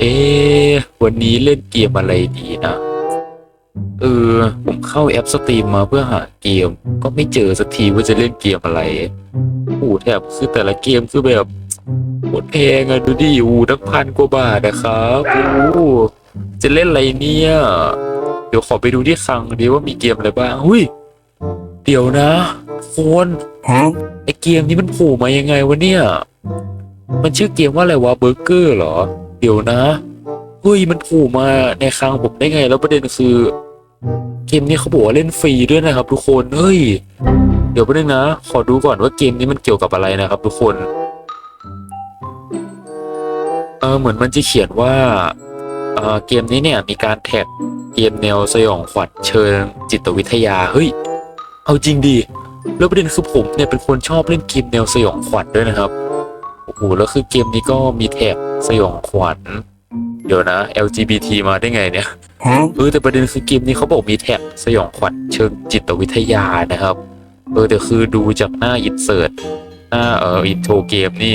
เอ๊ะวันนี้เล่นเกมอะไรดีนะ เออ ผมเข้าแอปสตรีมมาเพื่อหาเกม ก็ไม่เจอสักทีว่าจะเล่นเกมอะไรโอ้โหแถบคือแต่ละเกมคือแบบโคตรแพงอะดูดิอูตั้งพันกว่าบาทนะครับโอ้โหจะเล่นอะไรเนี่ย เดี๋ยวขอไปดูที่คลังดีว่ามีเกมอะไรบ้างหุ้ย เดี๋ยวนะโคน Huh? ไอเกมนี้มันโผล่มายังไงวะเนี่ย มันชื่อเกมว่าอะไรวะเบอร์เกอร์เหรอ เดี๋ยวนะเฮ้ยมันโผล่มาในคลังผมได้ไง แล้วประเด็นคือเกมนี้เขาบอกว่าเล่นฟรีด้วยนะครับ ทุกคนเฮ้ยเดี๋ยวประเด็นงนะ ขอดูก่อนว่าเกมนี้มันเกี่ยวกับอะไรนะครับ ทุกคนเออเหมือนมันจะเขียนว่าเออเกมนี้เนี่ยมีการแท็กเกมแนวสยองขวัญเชิงจิตวิทยาเฮ้ยเอาจริงดิแล้วประเด็นคือผมเนี่ยเป็นคนชอบเล่นเกมแนวสยองขวัญด้วยนะครับ โอ้โหแล้วคือเกมนี้ก็มีแท็กสยองขวัญ เดี๋ยวนะ LGBT มาได้ไงเนี่ย Huh? เออแต่ประเด็นคือเกมนี้เขาบอกมีแท็กสยองขวัญเชิงจิตวิทยานะครับเออแต่คือดูจากหน้าอินเสิร์ตหน้าเอออินโทรเกมนี่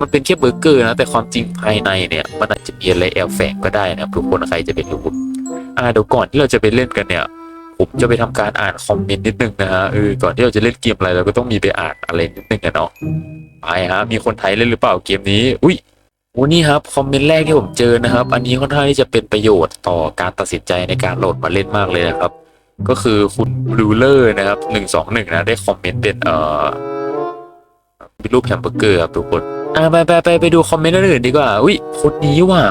มันเป็นแค่เบอร์เกอร์นะแต่ความจริงภายในเนี่ย มันอาจจะมีอะไรแอบแฝงก็ได้นะครับทุกคนใครจะไปรู้อ่าเดี๋ยวก่อนที่เราจะไปเล่นกันเนี่ย ผมจะไปทำการอ่านคอมเมนต์นิดนึงนะฮะเออก่อนที่เราจะเล่นเกมอะไรเราก็ต้องมีไปอ่านอะไรนิดนึงกันเนาะไปฮะมีคนไทยเล่นหรือเปล่าเกมนี้ อุ้ยโอ้นี่ครับคอมเมนต์แรกที่ผมเจอนะครับ อันนี้ค่อนข้างที่จะเป็นประโยชน์ต่อการตัดสินใจในการโหลดมาเล่นมากเลยนะครับ ก็คือคุณบลูเลอร์นะครับหนึ่งสองหนึ่งนะได้คอมเมนต์เป็นเอ่อเป็นรูปแฮมเบอร์เกอร์ครับทุกคนอ่าไปไปไปไปดูคอมเมนต์อื่นดีกว่า อุ้ยคนนี้ว่ะ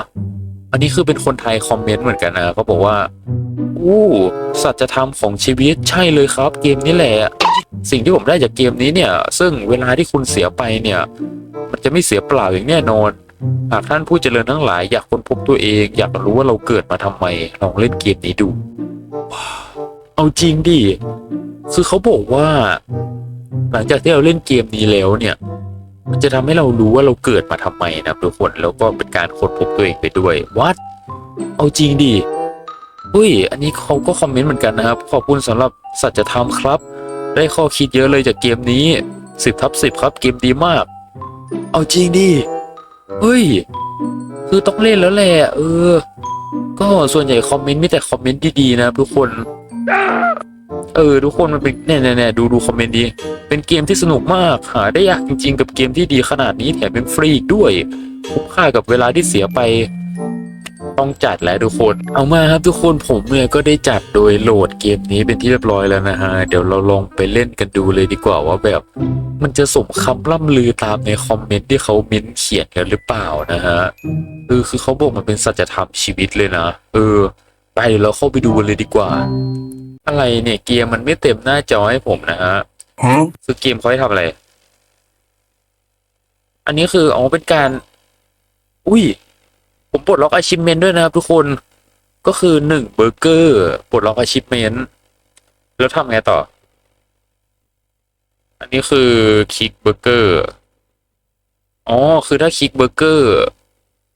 อันนี้คือเป็นคนไทยคอมเมนต์เหมือนกันนะเขาบอกว่า อู้สัจธรรมของชีวิตใช่เลยครับ เกมนี้แหละ สิ่งที่ผมได้จากเกมนี้เนี่ย ซึ่งเวลาที่คุณเสียไปเนี่ย มันจะไม่เสียเปล่าอย่างแน่นอนหากท่านผู้เจริญทั้งหลายอยากค้นพบตัวเอง อยากรู้ว่าเราเกิดมาทำไมลองเล่นเกมนี้ดู เอาจริงดิคือเขาบอกว่า หลังจากที่เราเล่นเกมนี้แล้วเนี่ย มันจะทำให้เรารู้ว่าเราเกิดมาทำไมนะทุกคนแล้วก็เป็นการค้นพบตัวเองไปด้วยวัดเอาจริงดิ อุ้ย อันนี้เขาก็คอมเมนต์เหมือนกันนะครับ ขอบคุณสำหรับสัจธรรมครับ ได้ข้อคิดเยอะเลยจากเกมนี้สิบทับสิบครับ เกมดีมาก เอาจริงดิเฮ้ย คือต้องเล่นแล้วแหละเออ ก็ส่วนใหญ่คอมเมนต์มีแต่คอมเมนต์ดีๆนะครับทุกคน เออ ทุกคนมันเป็นแน่ๆๆดูดูคอมเมนต์ดี เป็นเกมที่สนุกมากหาได้ยากจริง ๆ กับเกมที่ดีขนาดนี้แถมเป็นฟรีอีกด้วยคุ้มค่ากับเวลาที่เสียไป ต้องจัดแล้วทุกคน เอามาครับทุกคนผมเนี่ยก็ได้จัดโดยโหลดเกมนี้เป็นที่เรียบร้อยแล้วนะฮะเดี๋ยวเราลองไปเล่นกันดูเลยดีกว่าว่าแบบ มันจะสมคำล่ำลือตามในคอมเมนต์ที่เขาเม้นเขียนกันหรือเปล่านะฮะเออคือเขาบอกมันเป็นสัจธรรมชีวิตเลยนะเออ ไปเดี๋ยวเราเข้าไปดูกันเลยดีกว่า อะไรเนี่ยเกมมันไม่เต็มหน้าจอให้ผมนะฮะ Huh? คือเกมเขาให้ทำอะไร อันนี้คืออ๋อเป็นการ อุ้ย ผมปลดล็อกอาชิ e เมนด้วยนะครับทุกคนก็คือหนึ่งเบอร์เกอร์ปลดล็อกอาชิ e เมนแล้วทำไงต่อ อันนี้คือคลิกเบอร์เกอร์อ๋อคือถ้าคลิกเบอร์เกอร์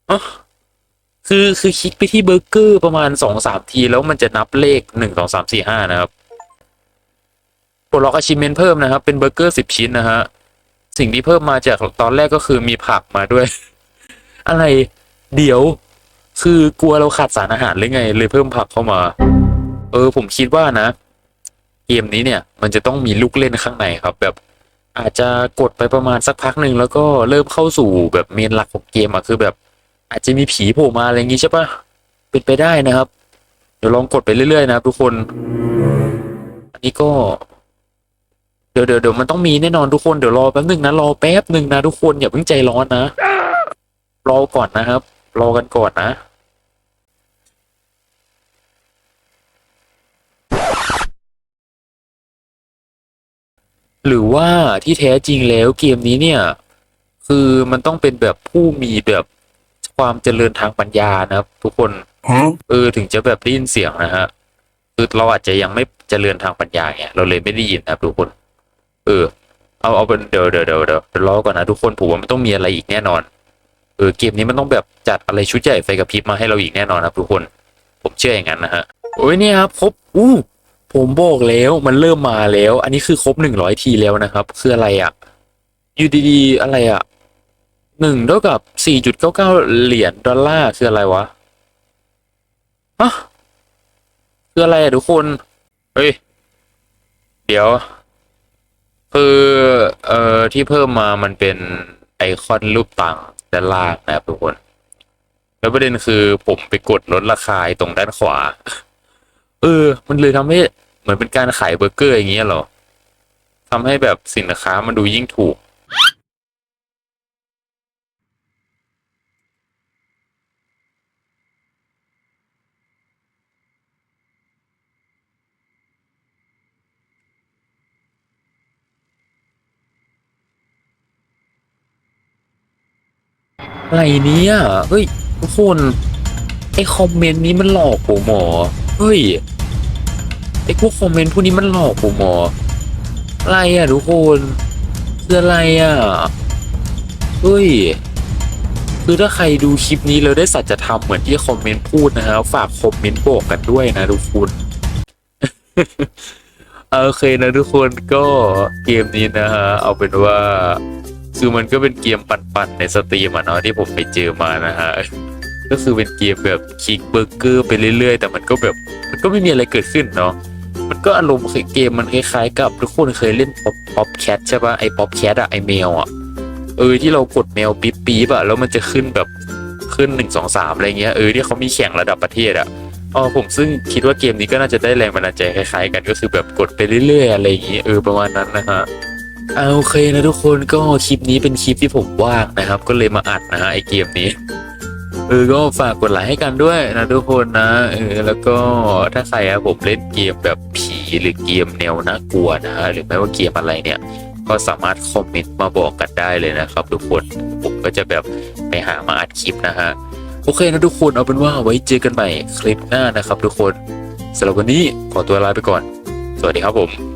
อ๋อคือคือคลิกไปที่เบอร์เกอร์ประมาณสองสามที แล้วมันจะนับเลขหนึ่งสองสามสี่ห้านะครับปลดล็อกอาชิเมนเพิ่มนะครับ เป็นเบอร์เกอร์สิบชิ้นนะฮะสิ่งที่เพิ่มมาจากตอนแรกก็คือมีผักมาด้วย อะไร เดี๋ยว คือกลัวเราขาดสารอาหารหรือไง เลยเพิ่มผักเข้ามา เออ ผมคิดว่านะ เกมนี้เนี่ย มันจะต้องมีลูกเล่นข้างในครับ แบบอาจจะกดไปประมาณสักพักหนึ่งแล้วก็เริ่มเข้าสู่แบบเมนหลักของเกมอะคือแบบ อาจจะมีผีโผล่มาอะไรอย่างงี้ใช่ปะเป็นไปได้นะครับ เดี๋ยวลองกดไปเรื่อยๆนะครับทุกคน อันนี้ก็เดี๋ยวเดี๋ยวเดี๋ยวมันต้องมีแน่นอนทุกคนเดี๋ยวรอแป๊บหนึ่งนะรอแป๊บหนึ่งนะทุกคนอย่าเพิ่งใจร้อนนะรอก่อนนะครับ รอกันก่อนนะ หรือว่าที่แท้จริงแล้วเกมนี้เนี่ย คือมันต้องเป็นแบบผู้มีแบบความเจริญทางปัญญานะครับ ทุกคน Huh? เออถึงจะแบบได้ยินเสียงนะฮะคือเราอาจจะยังไม่เจริญทางปัญญาไงเราเลยไม่ได้ยินนะครับทุกคน เออ เอาเอาเป็นเดี๋ยวเดี๋ยวเดี๋ยวเดี๋ยวเดี๋ยวรอก่อนนะทุกคนผมว่ามันต้องมีอะไรอีกแน่นอน เออเกมนี้มันต้องแบบจัดอะไรชุดใหญ่ไฟกระพริบมาให้เราอีกแน่นอนครับทุกคน ผมเชื่ออย่างนั้นนะฮะโอ้ยเนี่ยครับครบอู้ผมบอกแล้วมันเริ่มมาแล้ว อันนี้คือครบหนึ่งร้อยทีแล้วนะครับคืออะไรอะ่ะอยู่ดีๆอะไรอะ่ะหนึ่งเท่ากับสี่จุดเก้าเก้าเหรียญดอลลาร์คืออะไรวะฮะคืออะไรอะทุกคนเฮ้ยเดี๋ยว คือเอ่อที่เพิ่มมามันเป็นไอคอนรูปต่าง ด้านล่างนะครับทุกคน แล้วประเด็นคือผมไปกดลดราคาตรงด้านขวา เออ มันเลยทำให้เหมือนเป็นการขายเบอร์เกอร์อย่างเงี้ยหรอทำให้แบบสินค้ามันดูยิ่งถูก อะไรเนี่ยเฮ้ยทุกคนไอคอมเมนต์นี้มันหลอกผมหมอเฮ้ยไอพวกคอมเมนต์พวกนี้มันหลอกผมหมออะไรอะทุกคนคืออะไรอะเฮ้ยคือถ้าใครดูคลิปนี้แล้วได้สัจธรรมเหมือนที่คอมเมนต์พูดนะฮะฝากคอมเมนต์บอกกันด้วยนะทุกคนโอเคนะทุกคนก็เกมนี้นะฮะเอาเป็นว่า คือมันก็เป็นเกมปั่นๆในสตรีมอะเนาะที่ผมไปเจอมานะฮะก็คือเป็นเกมแบบคิกเบอร์เกอร์ไปเรื่อยๆ แต่มันก็แบบมันก็ไม่มีอะไรเกิดขึ้นเนาะมันก็อารมณ์เกมมันคล้ายๆ กับทุกคนเคยเล่นป๊อปป๊อปแคทใช่ปะไอป๊อปแคทอะไอแมวอะเออที่เรากดแมวปี๊บปี๊บอะแล้วมันจะขึ้นแบบขึ้นหนึ่งสองสามอะไรเงี้ยเออที่เขามีแข่งระดับประเทศอะอ๋อผมซึ่งคิดว่าเกมนี้ก็น่าจะได้แรงบันดาลใจคล้ายๆ กันก็คือแบบกดไปเรื่อยๆอะไรอย่างงี้เออประมาณนั้นนะฮะ เอาโอเคนะทุกคนก็คลิปนี้เป็นคลิปที่ผมว่างนะครับ ก็เลยมาอัดนะฮะไอเกมนี้เออก็ฝากกดไลค์ให้กันด้วยนะทุกคนนะเออแล้วก็ถ้าใครอะผมเล่นเกมแบบผีหรือเกมแนวน่ากลัวนะฮะหรือไม่ว่าเกมอะไรเนี่ย ก็สามารถคอมเมนต์มาบอกกันได้เลยนะครับทุกคนผมก็จะแบบไปหามาอัดคลิปนะฮะโอเคนะทุกคนเอาเป็นว่าไว้เจอกันใหม่คลิปหน้านะครับ ทุกคนสำหรับวันนี้ขอตัวลาไปก่อน สวัสดีครับผม